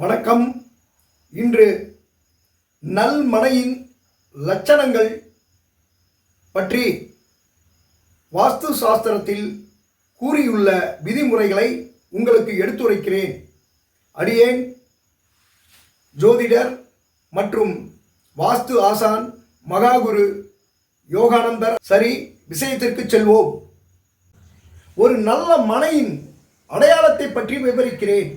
வணக்கம். இன்று நல்மனையின் லட்சணங்கள் பற்றி வாஸ்து சாஸ்திரத்தில் கூறியுள்ள விதிமுறைகளை உங்களுக்கு எடுத்துரைக்கிறேன். அடியேன் ஜோதிடர் மற்றும் வாஸ்து ஆசான் மகாகுரு யோகானந்தர். சரி விஷயத்திற்கு செல்வோம். ஒரு நல்ல மனையின் அடையாளத்தை பற்றி விவரிக்கிறேன்.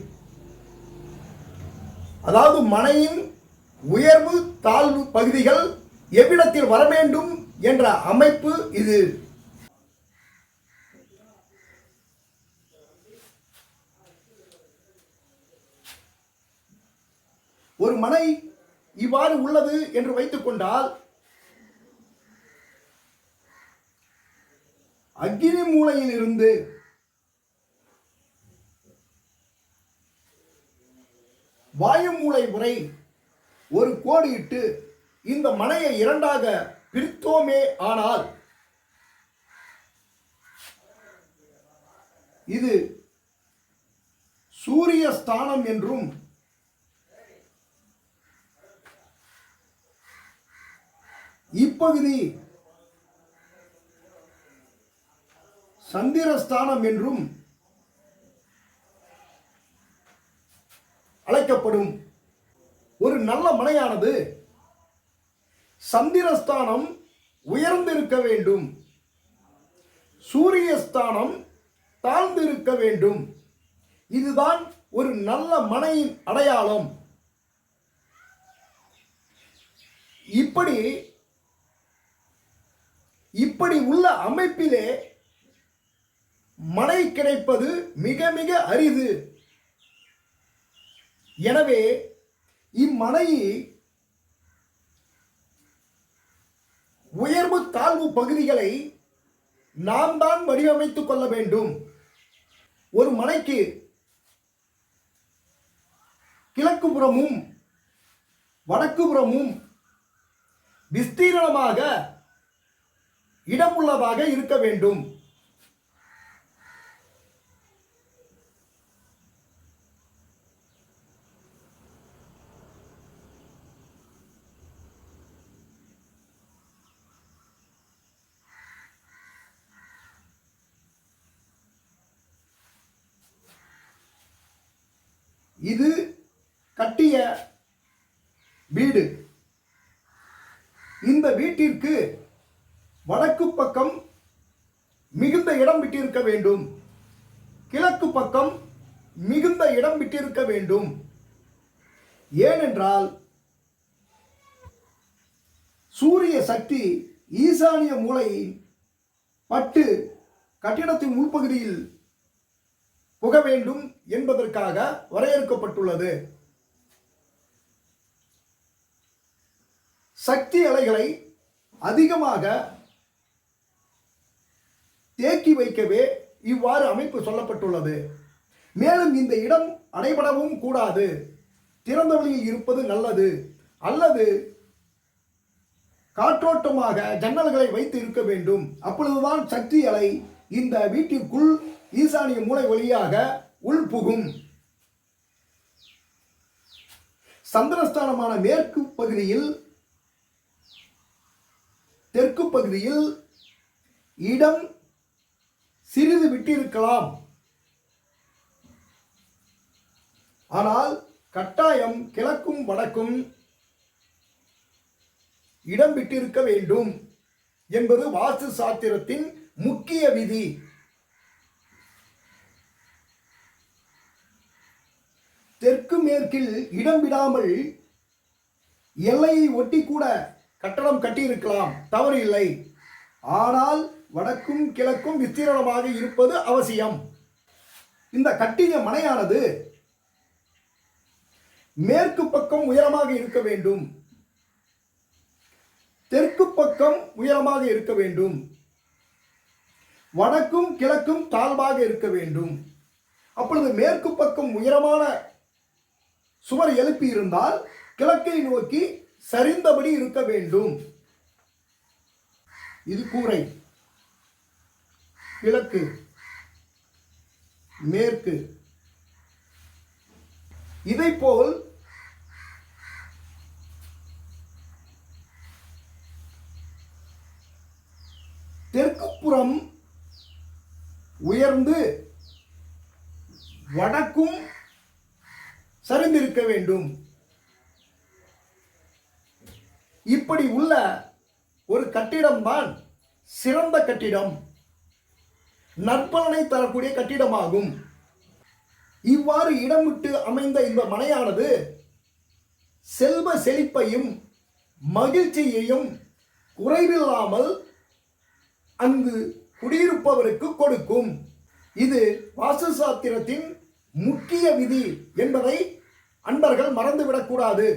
அதாவது மனையின் உயர்வு தாழ்வு பகுதிகள் எவ்விடத்தில் வர வேண்டும் என்ற அமைப்பு இது. ஒரு மனை இவ்வாறு உள்ளது என்று வைத்துக் கொண்டால் அக்னி மூலையில் இருந்து வாயுமூலை முறை ஒரு கோடியிட்டு இந்த மனையை இரண்டாக பிரித்தோமே ஆனால் இது சூரிய ஸ்தானம் என்றும் இப்பகுதி சந்திரஸ்தானம் என்றும் அழைக்கப்படும் ஒரு நல்ல மனையானது சந்திரஸ்தானம் உயர்ந்திருக்க வேண்டும். சூரியஸ்தானம் தாழ்ந்திருக்க வேண்டும். இதுதான் ஒரு நல்ல மனையின் அடையாளம். இப்படி இப்படி உள்ள அமைப்பிலே மனை கிடைப்பது மிக மிக அரிது. எனவே இம்மனையை உயர்வு தாழ்வு பகுதிகளை நாம் தான் வடிவமைத்துக் கொள்ள வேண்டும். ஒரு மனைக்கு கிழக்கு புறமும் வடக்கு புறமும் விஸ்தீரணமாக இடமுள்ளதாக இருக்க வேண்டும். இது கட்டிய வீடு. இந்த வீட்டிற்கு வடக்கு பக்கம் மிகுந்த இடம் விட்டிருக்க வேண்டும். கிழக்கு பக்கம் மிகுந்த இடம் விட்டிருக்க வேண்டும். ஏனென்றால் சூரிய சக்தி ஈசானிய மூலையில் பட்டு கட்டிடத்தின் உள்பகுதியில் புக வேண்டும். என்பதற்காக வரையறுக்கப்பட்டுள்ளது. சக்தி அலைகளை அதிகமாக தேக்கி வைக்கவே இவ்வாறு அமைப்பு சொல்லப்பட்டுள்ளது. மேலும் இந்த இடம் அடைபடவும் கூடாது. திறந்த வழியில் இருப்பது நல்லது. அல்லது காற்றோட்டமாக ஜன்னல்களை வைத்து இருக்க வேண்டும். அப்பொழுதுதான் சக்தி அலை இந்த வீட்டிற்குள் ஈசானிய மூலை வழியாக உள்புகும். சந்திரஸ்தானமான மேற்கு பகுதியில் தெற்கு பகுதியில் இடம் சிறிது விட்டிருக்கலாம். ஆனால் கட்டாயம் கிழக்கும் வடக்கும் இடம் விட்டிருக்க வேண்டும் என்பது வாஸ்து சாத்திரத்தின் முக்கிய விதி. தெற்கு மேற்கில் இடம் விடாமல் எல்லையை ஒட்டி கூட கட்டடம் கட்டியிருக்கலாம் தவறு இல்லை ஆனால் வடக்கும் கிழக்கும் விஸ்தீரணமாக இருப்பது அவசியம். இந்த கட்டிய மனையானது மேற்கு பக்கம் உயரமாக இருக்க வேண்டும். தெற்கு பக்கம் உயரமாக இருக்க வேண்டும். வடக்கும் கிழக்கும் தாழ்வாக இருக்க வேண்டும். அப்பொழுது மேற்கு பக்கம் உயரமான சுவர் எழுப்பி இருந்தால் கிழக்கை நோக்கி சரிந்தபடி இருக்க வேண்டும். இது கூரை. கிழக்கு. மேற்கு. இதைப்போல் தெற்குப்புறம் உயர்ந்து வடக்கும் சரிந்திருக்க வேண்டும். இப்படி உள்ள ஒரு கட்டிடம்தான் சிறந்த கட்டிடம். நற்பலனை தரக்கூடிய கட்டிடமாகும். இவ்வாறு இடம் விட்டு அமைந்த இந்த மனையானது செல்வ செழிப்பையும் மகிழ்ச்சியையும் குறைவில்லாமல் அங்கு குடியிருப்பவருக்கு கொடுக்கும். இது வாசு சாத்திரத்தின் முக்கிய விதி என்பதை அன்பர்கள் மறந்துவிடக்கூடாது.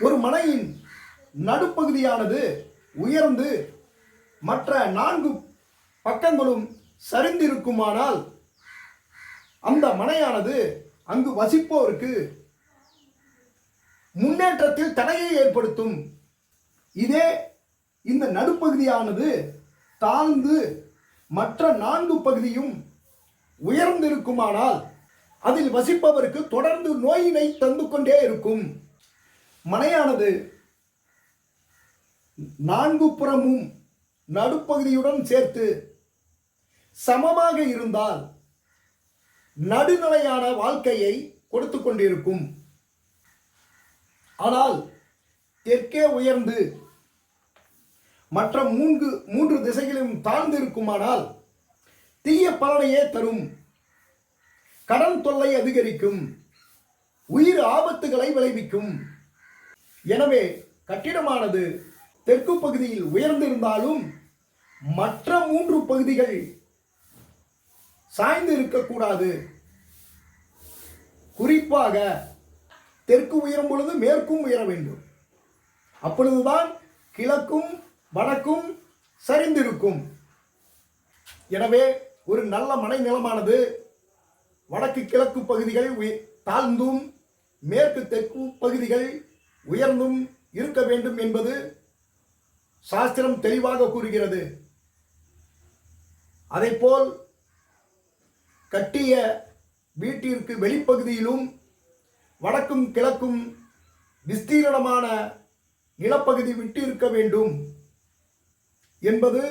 ஒரு மனையின் நடுப்பகுதியானது உயர்ந்து மற்ற நான்கு பக்கங்களும் சரிந்திருக்குமானால் அந்த மனையானது அங்கு வசிப்போருக்கு முன்னேற்றத்தில் தடையை ஏற்படுத்தும். இதே இந்த நடுப்பகுதியானது தாழ்ந்து மற்ற நான்கு பகுதியும் உயர்ந்திருக்குமானால் அதில் வசிப்பவருக்கு தொடர்ந்து நோயினை தந்து கொண்டே இருக்கும். மனையானது நான்கு புறமும் நடுப்பகுதியுடன் சேர்த்து சமமாக இருந்தால் நடுநிலையான வாழ்க்கையை கொடுத்து கொண்டிருக்கும். ஆனால் தெற்கே உயர்ந்து மற்ற மூன்று மூன்று திசைகளிலும் தாழ்ந்து இருக்குமானால் தீய பலனையே தரும். கடன் தொல்லை அதிகரிக்கும் உயிர் ஆபத்துகளை விளைவிக்கும். எனவே கட்டிடமானது தெற்கு பகுதியில் உயர்ந்திருந்தாலும் மற்ற மூன்று பகுதிகள் சாய்ந்து இருக்கக்கூடாது. குறிப்பாக தெற்கு உயரும் பொழுது மேற்கும் உயர வேண்டும். அப்பொழுதுதான் கிழக்கும் வடக்கும் சரிந்திருக்கும். எனவே ஒரு நல்ல மனை நிலமானது வடக்கு கிழக்கு பகுதிகள் தாழ்ந்தும் மேற்கு தெற்கு பகுதிகள் உயர்ந்தும் இருக்க வேண்டும் என்பது சாஸ்திரம் தெளிவாக கூறுகிறது. அதைப்போல் கட்டிய வீட்டிற்கு வெளிப்பகுதியிலும் வடக்கும் கிழக்கும் விஸ்தீரணமான நிலப்பகுதி விட்டு இருக்க வேண்டும் என்பது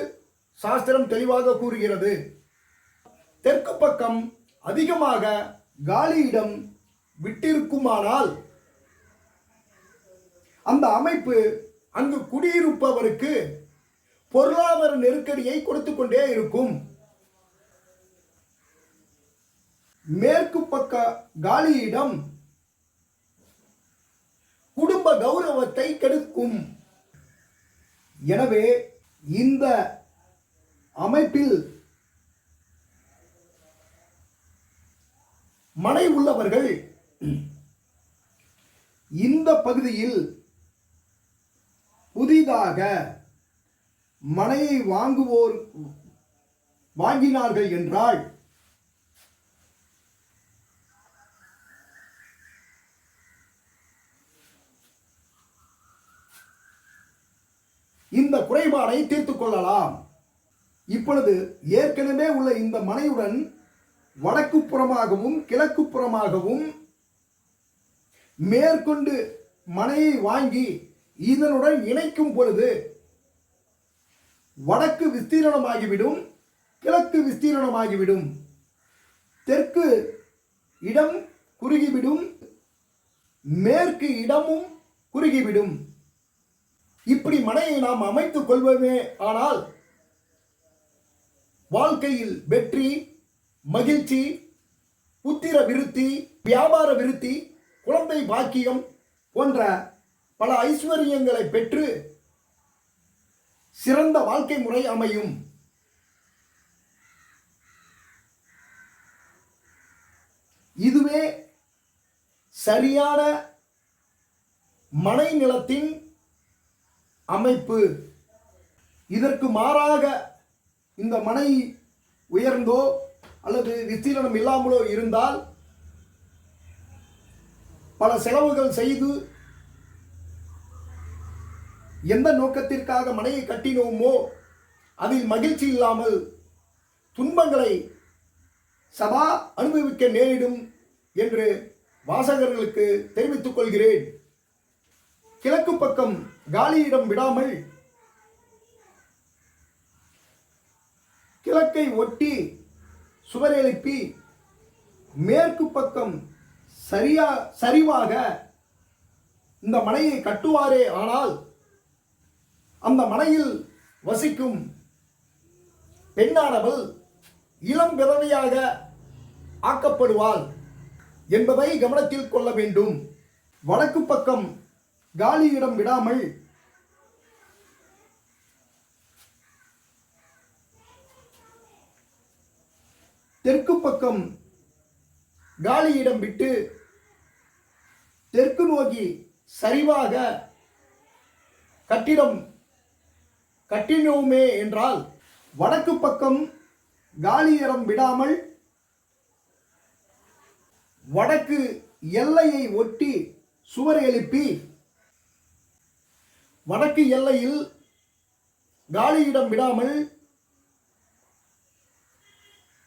சாஸ்திரம் தெளிவாக கூறுகிறது. தெற்கு பக்கம் அதிகமாக காலியிடம் விட்டிருக்குமானால் அந்த அமைப்பு அங்கு குடியிருப்பவருக்கு பொருளாதார நெருக்கடியை கொடுத்து கொண்டே இருக்கும். மேற்கு பக்க காலியிடம் குடும்ப கௌரவத்தை கெடுக்கும். எனவே இந்த அமைப்பில் மனை உள்ளவர்கள் இந்த பகுதியில் புதிதாக மனையை வாங்குவோர் வாங்கினார்கள் என்றால் இந்த குறைபாடை தீர்த்துக் கொள்ளலாம். இப்பொழுது ஏற்கனவே உள்ள இந்த மனையுடன் வடக்கு புறமாகவும் கிழக்கு புறமாகவும் மேற்கொண்டு மனையை வாங்கி இதனுடன் இணைக்கும் பொழுது வடக்கு விஸ்தீரணமாகிவிடும் கிழக்கு விஸ்தீரணமாகிவிடும். தெற்கு இடம் குறுகிவிடும் மேற்கு இடமும் குறுகிவிடும். இப்படி மனையை நாம் அமைத்துக் கொள்வோமே ஆனால் வாழ்க்கையில் வெற்றி மகிழ்ச்சி புத்திர விருத்தி வியாபார விருத்தி குழந்தை பாக்கியம் போன்ற பல ஐஸ்வர்யங்களை பெற்று சிறந்த வாழ்க்கை முறை அமையும். இதுவே சரியான மனை நிலத்தின் அமைப்பு. இதற்கு மாறாக இந்த மனை உயர்ந்தோ அல்லது விஸ்தீரணம் இல்லாமலோ இருந்தால் பல செலவுகள் செய்து எந்த நோக்கத்திற்காக மனையை கட்டினோமோ அதில் மகிழ்ச்சி இல்லாமல் துன்பங்களை சபா அனுபவிக்க நேரிடும் என்று வாசகர்களுக்கு தெரிவித்துக் கொள்கிறேன். கிழக்கு பக்கம் காலியிடம் விடாமல் கிழக்கை ஒட்டி சுவர் எழுப்பி மேற்கு பக்கம் சரியா சரிவாக இந்த மனையை கட்டுவாரே ஆனால் அந்த மனையில் வசிக்கும் பெண்ணானவள் இளம் விதவையாக ஆக்கப்படுவாள் என்பதை கவனத்தில் கொள்ள வேண்டும். வடக்கு பக்கம் காலியிடம் விடாமல் தெற்கு பக்கம் காலியிடம் விட்டு தெற்கு நோக்கி சரிவாக கட்டிடம் கட்டினோமே என்றால் வடக்கு பக்கம் காலி இடம் விடாமல் வடக்கு எல்லையை ஒட்டி சுவர் எழுப்பி வடக்கு எல்லையில் காலியிடம் விடாமல்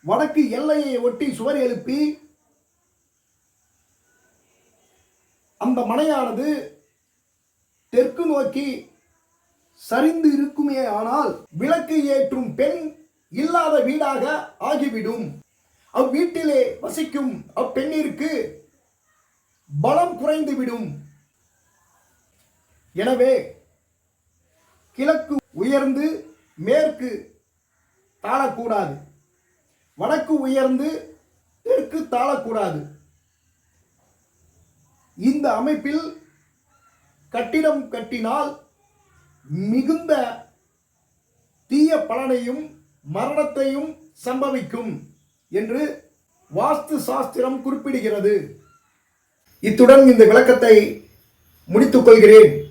வடக்கு எல்லையை ஒட்டி சுவர் எழுப்பி அந்த மனையானது தெற்கு நோக்கி சரிந்து இருக்குமே ஆனால் விளக்கு ஏற்றும் பெண் இல்லாத வீடாக ஆகிவிடும். அவ்வீட்டிலே வசிக்கும் அப்பெண்ணிற்கு பலம் குறைந்துவிடும். எனவே கிழக்கு உயர்ந்து மேற்கு தாழக்கூடாது. வடக்கு உயர்ந்து தெற்கு தாழக்கூடாது. இந்த அமைப்பில் கட்டிடம் கட்டினால் மிகுந்த தீய பலனையும் மரணத்தையும் சம்பவிக்கும் என்று வாஸ்து சாஸ்திரம் குறிப்பிடுகிறது. இத்துடன் இந்த விளக்கத்தை முடித்துக் கொள்கிறேன்.